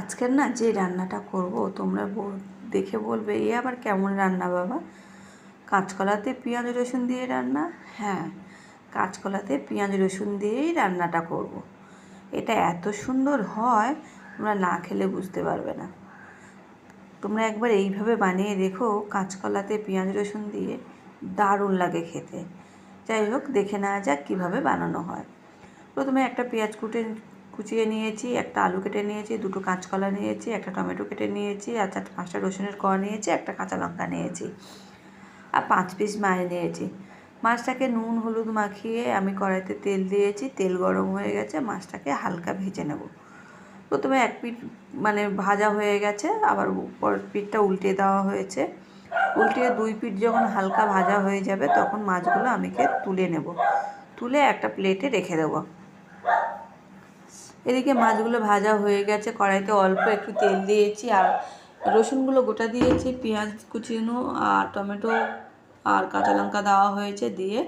আজকের না যে রান্নাটা করব, তোমরা দেখে বলবে, এ আবার কেমন রান্না বাবা? কাঁচকলাতে পেঁয়াজ, রসুন দিয়ে রান্না? হ্যাঁ কাঁচকলাতে পেঁয়াজ, রসুন দিয়েই রান্নাটা করব। এটা এত সুন্দর হয়, তোমরা না খেলে বুঝতে পারবে না। তোমরা একবার এইভাবে বানিয়ে দেখো, কাঁচকলাতে পেঁয়াজ, রসুন দিয়ে দারুণ লাগে খেতে। যাই হোক, দেখে নেওয়া যাক কীভাবে বানানো হয়। প্রথমে একটা পেঁয়াজ কুটে কুচিয়ে নিয়েছি, একটা আলু কেটে নিয়েছি, দুটো কাঁচকলা নিয়েছি, একটা টমেটো কেটে নিয়েছি, আর চারটে পাঁচটা রসুনের কোয়া নিয়েছি, একটা কাঁচা লঙ্কা নিয়েছি। আর পাঁচ পিস মাছ নিয়েছি। মাছটাকে নুন হলুদ মাখিয়ে আমি কড়াইতে তেল দিয়েছি, তেল গরম হয়ে গেছে, মাছটাকে হালকা ভেজে নেব। প্রথমে এক পিঠ মানে ভাজা হয়ে গেছে, আবার পরের পিঠটা উল্টে দেওয়া হয়েছে। উল্টিয়ে দুই পিঠ যখন হালকা ভাজা হয়ে যাবে, তখন মাছগুলো আমিকে তুলে নেব। তুলে একটা প্লেটে রেখে দেবো। এদিকে মাছগুলো ভাজা হয়ে গেছে, কড়াইতে অল্প একটু তেল দিয়েছি আর রসুনগুলো গোটা দিয়েছি, পেঁয়াজ কুচিনো আর টমেটো আর কাঁচা লঙ্কা দেওয়া হয়েছে দিয়ে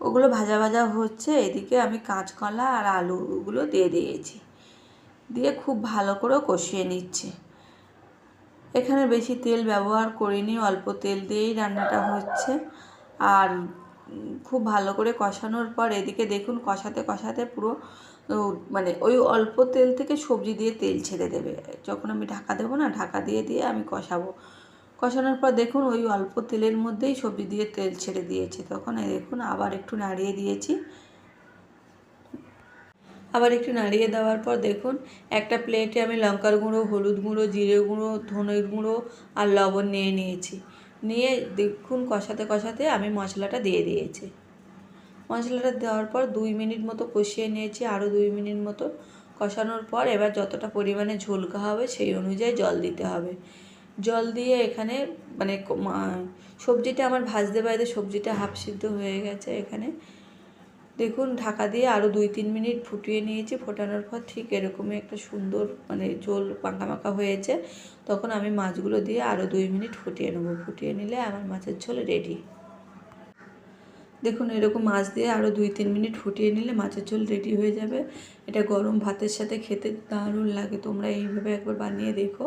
ওগুলো ভাজা ভাজা হচ্ছে। এদিকে আমি কাঁচকলা আর আলুগুলো দিয়ে দিয়েছি, দিয়ে খুব ভালো করে কষিয়ে নিচ্ছে। এখানে বেশি তেল ব্যবহার করিনি, অল্প তেল দিয়েই রান্নাটা হচ্ছে। আর খুব ভালো করে কষানোর পর এদিকে দেখুন কষাতে কষাতে পুরো মানে ওই অল্প তেল থেকে সবজি দিয়ে তেল ছেড়ে দেবে। যখন আমি ঢাকা দেবো না, ঢাকা দিয়ে দিয়ে আমি কষাবো। কষানোর পর দেখুন ওই অল্প তেলের মধ্যেই সবজি দিয়ে তেল ছেড়ে দিয়েছে। তখন দেখুন আবার একটু নাড়িয়ে দিয়েছি। আবার একটু নাড়িয়ে দেওয়ার পর দেখুন একটা প্লেটে আমি লঙ্কার গুঁড়ো, হলুদ গুঁড়ো, জিরে গুঁড়ো, ধনের গুঁড়ো আর লবণ নিয়ে নিয়েছি। নিয়ে দেখুন কষাতে কষাতে আমি মশলাটা দিয়ে দিয়েছি। মশলাটা দেওয়ার পর দুই মিনিট মতো কষিয়ে নিয়েছি, আরও দুই মিনিট মতো। কষানোর পর এবার যতটা পরিমাণে ঝোল হবে সেই অনুযায়ী জল দিতে হবে। জল দিয়ে এখানে মানে সবজিটা আমার ভাজতে ভাজতে সবজিটা হাফ সিদ্ধ হয়ে গেছে এখানে। দেখুন, ঢাকা দিয়ে আরও দুই তিন মিনিট ফুটিয়ে নিয়েছি, ফোটানোর পর ঠিক এরকমই একটা সুন্দর মানে ঝোল মাখা হয়েছে। তখন আমি মাছগুলো দিয়ে আরও দুই মিনিট ফুটিয়ে নেব। ফুটিয়ে নিলে আমার মাছের ঝোল রেডি দেখুন, এরকম মাছ দিয়ে আরও দুই তিন মিনিট ফুটিয়ে নিলে মাছের ঝোল রেডি হয়ে যাবে। এটা গরম ভাতের সাথে খেতে দারুণ লাগে। তোমরা এইভাবে একবার বানিয়ে দেখো।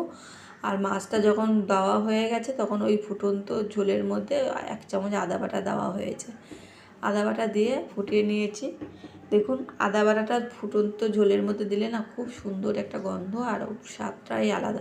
আর মাছটা যখন দেওয়া হয়ে গেছে, তখন ওই ফুটন্ত ঝোলের মধ্যে এক চামচ আদা বাটা দেওয়া হয়েছে। আদা বাটা দিয়ে ফুটিয়ে নিয়েছি। দেখুন, আদা বাটাটা ফুটন্ত ঝোলের মধ্যে দিলে না খুব সুন্দর একটা গন্ধ আর স্বাদটাই আলাদা।